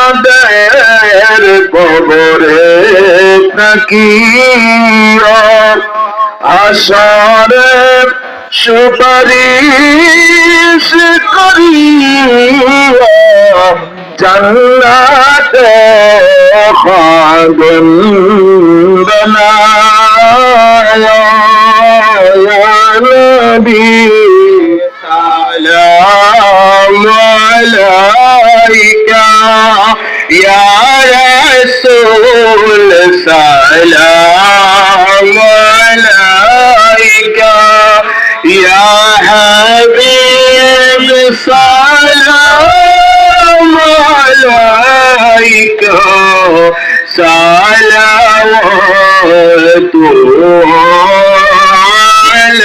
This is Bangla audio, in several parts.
আমাদের কবরে থাকি আশারে সুপারিশ করি জান্নাতে খাদম صلوات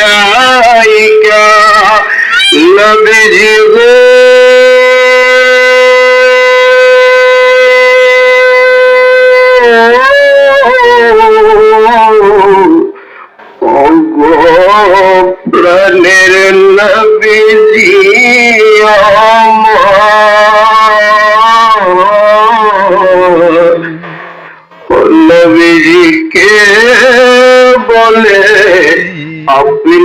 عليك নবীজি গো ওগো প্রাণের নবীজি আমার আপনি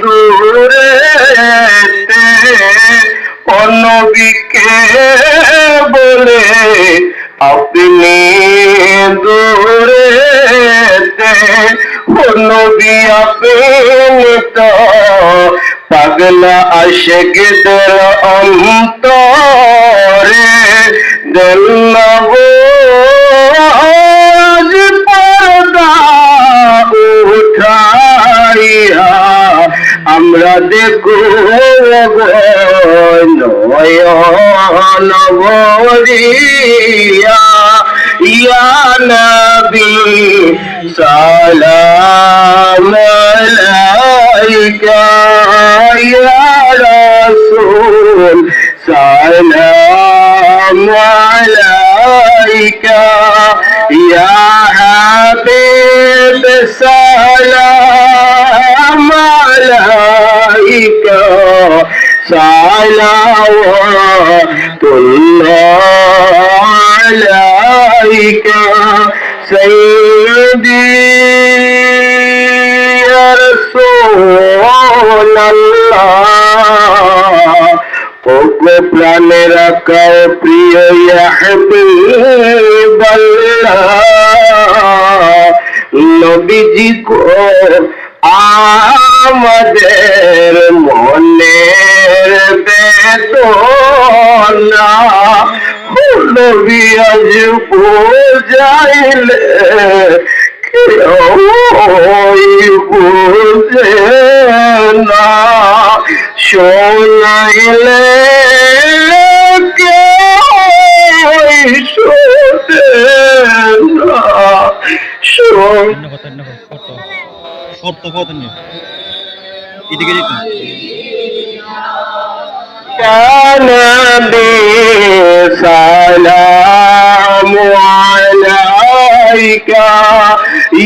দূরে অনবীকে বলে আপনি দূরে নবী আপনি তো পাগলা আশেকদের অন্তরে দিল আজ আমরা দেখো নবরিয়া ইয়া নবী সালাম আলাইকা ইয়া রাসূল সালাম আলাইকা ইয়া হাবিব সালাম আলাইকা صلوات الله عليك سيدي يا رسول الله ওগো প্রাণের কার প্রিয় নবীজি কো আমাদের মনের বেদনা। নবী আজ বোঝাইলে না শোনাইলে শোনে না। শোন। শর্ত কত নিয়ে এদিকে যেতে সালাম আলাইকা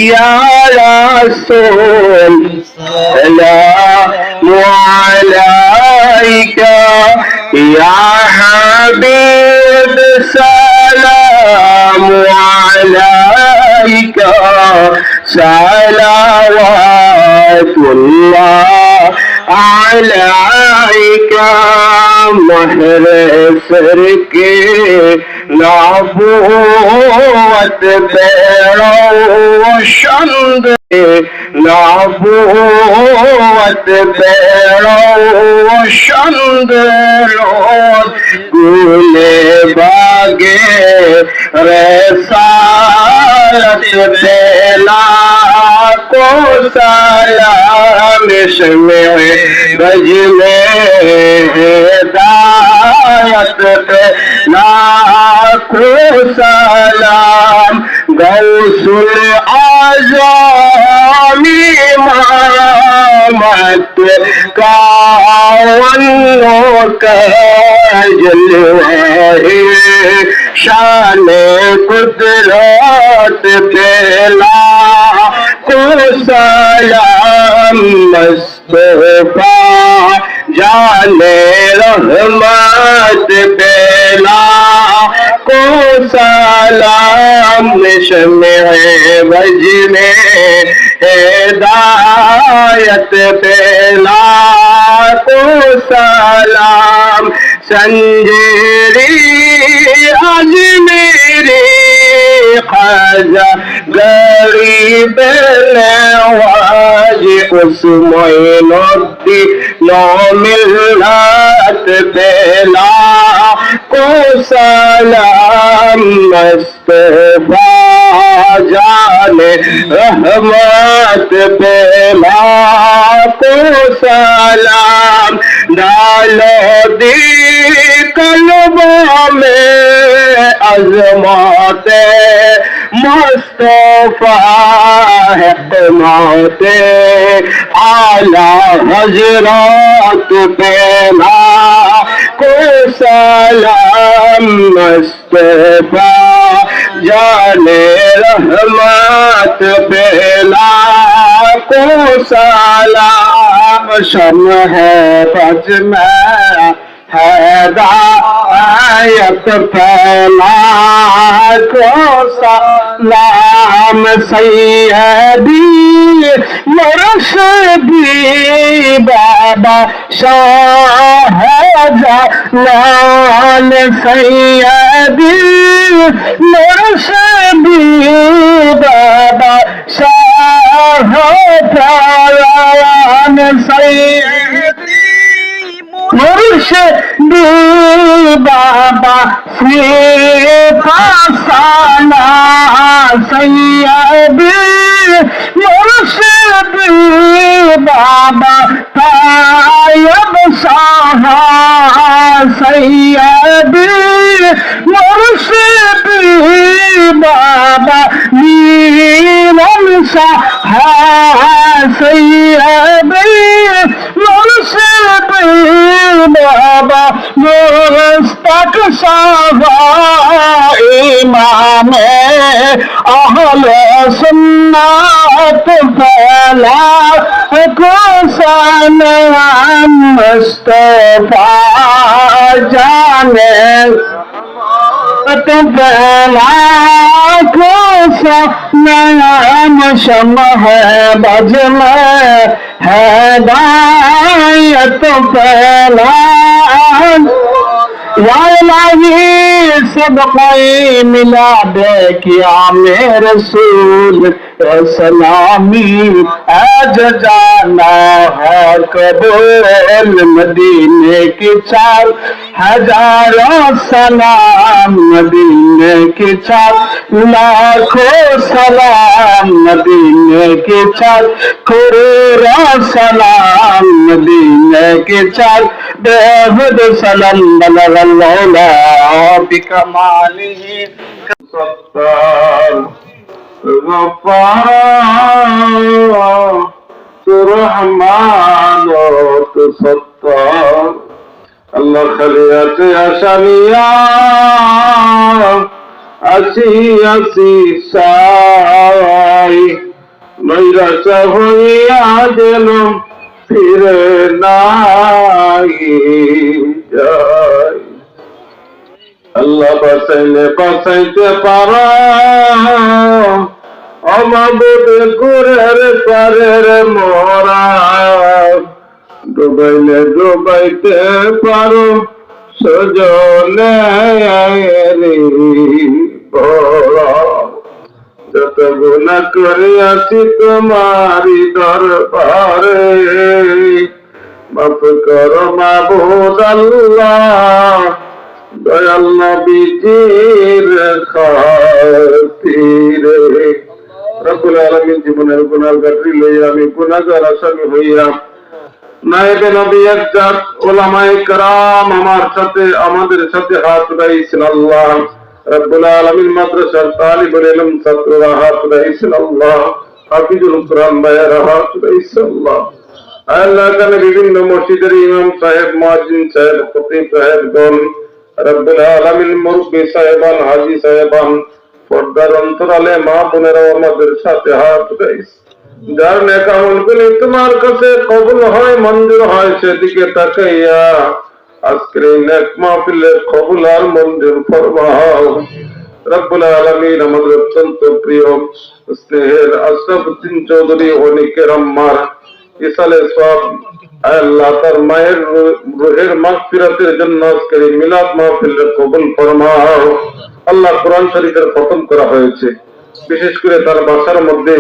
ইয়া রাসূল সালাম আলাইকা ইয়া হাবিব صلوات الله عليك مهر سرك نبوت بروشن نبوت بروشن دلوت گل باگے رسالت دلائے کو سلام شمع بج میں ہدایت پہ لاکھوں سلام غوث العظام امامت کا ونو کا جلوہ ہے شان قدرت پہلا کو سلام مصطفیٰ جانے رحمت بیلا کو سلام شمع بج میں ہدایت بیلا کو سلام سنجری آج میری خزاں بالنواج اسمين الدين ملت بلا سلام مصطفى جان رحمت بلا سلام ڈالو دی قلبوں میں آزمات مصطفیٰ حکمات اعلیٰ حضرات پینا کو سلام مصطفیٰ، جان رحمت بیلا کو سلام شم ہے بج میں हैदायत फैला को सलाम सैयदी मुर्शदी बाबा शाह लाल सैयदी मुर्शदी बाबा शाह সে বাবা সে পাসানা সৈয়াবি মুর্শিদ বাবা তায়ব সাহা সৈয়াবি মুর্শিদ বাবা নীলম সাহা সৈয়াবি গোস্তক ইমামে আহল সুন্নাত ফেলা কুসান মুস্তফা জানে। ফেলা نام شم ہے میں ہے تو پہلا یا الہی سب ملا دے کیا میرے رسول۔ سلامی، آج جانا ہر قبول مدینے کی چار ہزاروں سلام مدینے کی چار لاکھوں سلام مدینے کی چار کروڑوں سلام مدینے کی چار بہد سلم بلغ اللہ بکمالہ ستار غفار رحمان ستار اللہ خلیت اشنیا اسی اسی سائی میرا چہویا دلم پھر نائی جائی اللہ بسنے بسنے پارا অমাবুদ গুরের পারের মোরা। ডুবাইলে ডুবাইতে পারো, সজনে যত গুণা করে আছি তোমারি দরবারে। মাফ করো মাবুদ আল্লাহ, দয়াল নবীজির খাতিরে। রব্বুল আলামিন জীবনের গুনাহ গাটরি লইয়া আমি গুনাহগার আসামি হইয়া নায়েবে নবী একজাত ওলামায়ে کرام আমার সাথে আমাদের সাথে হাত উঠাইছেন আল্লাহ রব্বুল আলামিন মাদ্রাসার তালিবুল ইলম ছাত্ররা হাত উঠাইছেন আল্লাহ হাফিজুল কোরআন ভাইয়েরা হাত উঠাইছেন আল্লাহ আল্লাহ এখানে বিভিন্ন মসজিদের ইমাম সাহেব মুয়াজ্জিন সাহেব খতিব সাহেবগণ রব্বুল আলামিন মুরব্বী সাহেবান হাজি সাহেবান পর্দার অন্তরালে মা বোনেরাও আমাদের সাথে হাত উঠাইছে যার নেক আমলগুলি তোমার কাছে কবুল হয়, মঞ্জুর হয়, সেদিকে তাকাইয়া আজকের এই নেক মাহফিলে কবুল আর মঞ্জুর ফরমাও। রব্বুল আলামিন আমাদের অত্যন্ত প্রিয় স্নেহের আশরাফুদ্দিন চৌধুরী অনিকের আম্মার ইসালে সব আল্লাহ তার মায়ের রুহের মাগফিরাতের জন্য আজকের মিলাদ মাহফিল কবুল ফরমাও। আল্লাহ কোরআন শরীফের খতম করা হয়েছে। বিশেষ করে তার বাসার মধ্যে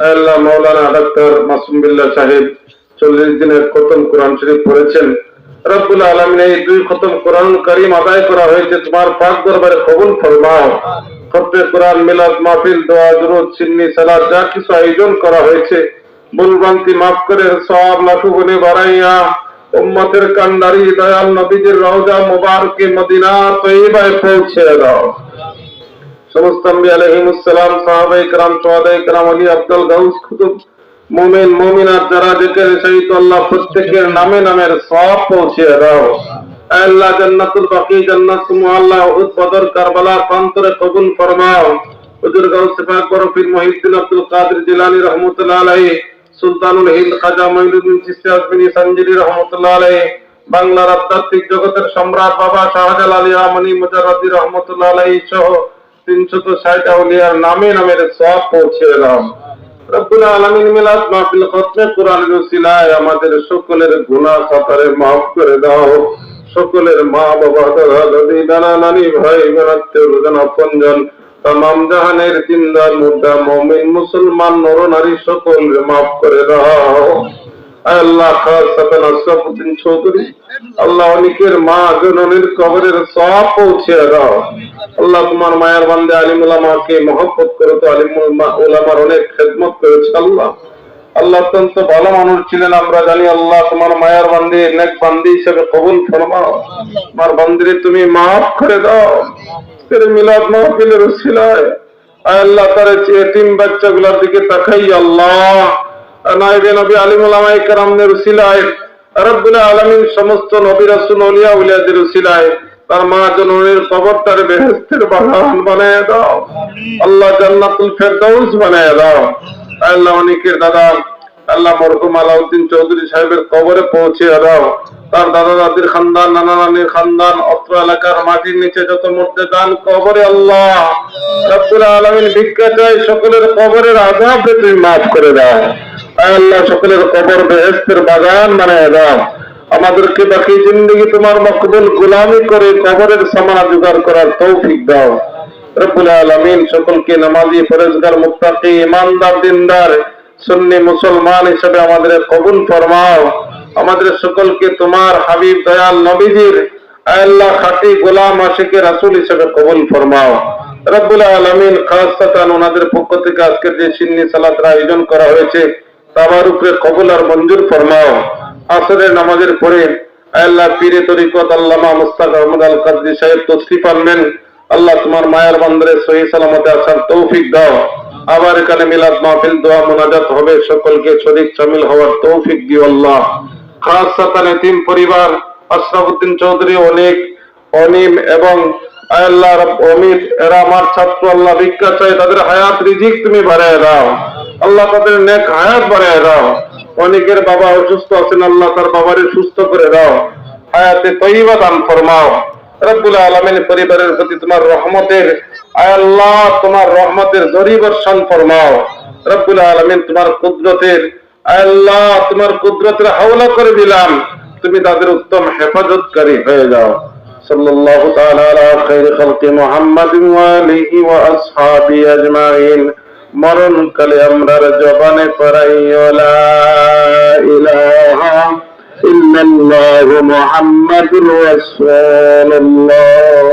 আল্লাহ মাওলানা ডাক্তার মাসুম বিল্লাহ সাহেব চল্লিশ দিনের খতম কোরআন শরীফ পড়েছেন। রব্বুল আলমিন এই দুই খতম কোরআন করিম আদায় করা হয়েছে। তোমার পাক দরবারে কবুল ফরমাও। খতমে কোরআন মিলাদ মাহফিল, দোয়া, দুরুদ, সিন্নি, সালাত যা কিছু আয়োজন করা হয়েছে ভুলভ্রান্তি মাফ করে সব লাখু গুণে বাড়াইয়া উম্মতের কান্ডারি দয়াল নবীজির রওজা মুবারকে মদিনা তৈবায় পৌঁছে দাও সমস্ত আম্বিয়া আলাইহিমুসসালাম সাহাবায়ে کرام সোহাদায়ে کرام আলী আব্দুল গাউস কুতুব মুমিন মুমিনাত যারা জিকির সহিত আল্লাহ প্রত্যেকের নামে নামের সওয়াব পৌঁছে দাও আয় আল্লাহ জান্নাতুল বাকি জান্নাত মুআল্লা উহুদ বদর কারবালা প্রান্তরে কবুল ফরমাও হুজুর গাউস পাক বরফির মহিউদ্দিন আব্দুল কাদের জিলানী রহমাতুল্লাহ আলাইহি সুলতানুল হিন্দ খাজা রহমাতুল্লাহ আলাইহি, বাংলার আধ্যাত্মিক জগতের সম্রাট বাবা শাহজালাল রহমাতুল্লাহ আলাইহি সহ তিনশত ষাট আউলিয়ার নামে নামের সব পৌঁছে এলাম। রব্বুল আলামিন মিলাদ মাহফিল খতমে আমাদের সকলের গুনাহ খাতারে মাফ করে দাও। সকলের মা বাবা দাদা দাদি নানা নানি ভাই বোন আত্মীয় তামাম জাহানের জিন্দার মুদ্রা মমিন মুসলমান নর নারী সকল মাফ করে দাও। আল্লাহ খাস সাতান আশরাফুদ্দিন চৌধুরী, আল্লাহ অনেকের মা জননীর কবরের সব পৌঁছে দাও। আল্লাহ তোমার মায়ের বান্দে আলিম উলামাকে মহব্বত করে তো, আলিম উলামা- উলামার অনেক খেদমত করেছে আল্লাহ। আল্লাহ অত্যন্ত ভালো মানুষ ছিলেন, আমরা জানি আল্লাহ তোমার মায়ের বান্দি, নেক বান্দি হিসেবে কবুল ফরমাও। তোমার বান্দিরে তুমি মাফ করে দাও। তেরে মিলাদ মাহফিলের উসিলায় আল্লাহ তার এতিম বাচ্চাগুলোর দিকে তাকাই আল্লাহ। নাইবে নবী কেরামদের উসিলায় রব্বুল আলামিন সমস্ত নবী রাসূল আউলিয়া উলিয়াদের উসিলায় তার মা জননীর কবরটারে বেহেশতের বাগান বানায় দাও। আল্লাহ জান্নাতুল ফেরদাউস বানায় দাও। আল্লাহ অনেকের দাদা আল্লাহ মরহুম আলাউদ্দিন চৌধুরী সাহেবের কবরে পৌঁছে দাও। তার দাদা দাদির খানদান, নানা নানির খানদান, অত্র এলাকার মাটির নিচে যত মধ্যে দান কবরে আল্লাহ রব্বুল আলামিন ভিক্ষা চাই, সকলের কবরের আযাব তুমি মাফ করে দাও আল্লাহ, সকলের কবর বেহেশতের বাগান বানায় দাও আমাদেরকে বাকি জিন্দগি তোমার মকবুল গোলামি করে কবরের সামানা জোগাড় করার তৌফিক দাও। রব্বুল আলামিন সকলকে নামাজি ফরেজগার মুত্তাকি, ইমানদার, দিনদার, সুন্নি মুসলমান হিসেবে আমাদের কবুল ফরমাও। আমাদের সকলকে তোমার হাবিব, দয়াল নবীজির আল্লাহ খাঁটি গোলাম আশিকের রাসূল হিসেবে কবুল ফরমাও। রব্বুল আলামিন খাসাতান ওনাদের পক্ষ থেকে আজকের যে সিন্নি সালাতের আয়োজন করা হয়েছে তাবার উপরে কবুল আর মঞ্জুর ফরমাও। আসরের নামাজের পরে আল্লাহ পীরে তরিকত আল্লামা মুস্তাক আহমদ আল কাদি সাহেব তসরিফ আনবেন। আল্লাহ তোমার মায়ের বান্দরে সহি সালামতে আসার তৌফিক দাও। আবার এখানে মিলাদ মাহফিল দোয়া মোনাজাত হবে। সকলকে শরীক শামিল হওয়ার তৌফিক দিও আল্লাহ। খাস এতিম পরিবার আশরাফুদ্দিন চৌধুরী অনিম এবং অমিত, এরা আমার ছাত্র, আল্লাহ ভিক্ষা চাই তাদের হায়াত রিজিক তুমি দাও। আল্লাহ তাদের নেক হায়াত দাও। অনেকের বাবা অসুস্থ আছেন, আল্লাহ তার বাবারে সুস্থ করে দাও। হায়াতে তৈবা দান ফরমাও। রব্বুল আলমিন পরিবারের প্রতি তোমার রহমতের আল্লাহ, তোমার রহমতের জরি বর্ষণ ফরমাও। রব্বুল আলমিন তোমার কুদরতের আল্লাহ, তোমার কুদরতের হাওলা করে দিলাম। তুমি তাদের উত্তম হেফাজতকারী হয়ে যাও। তাআলা আলা খাইরি খালকি মুহাম্মাদিন ওয়া আলিহি ওয়া আসহাবি আজমাইন। মরণ কালে আমরার জবানে পড়াইও লা ইলাহা ইল্লাল্লাহু মুহাম্মাদুর রাসূলুল্লাহ।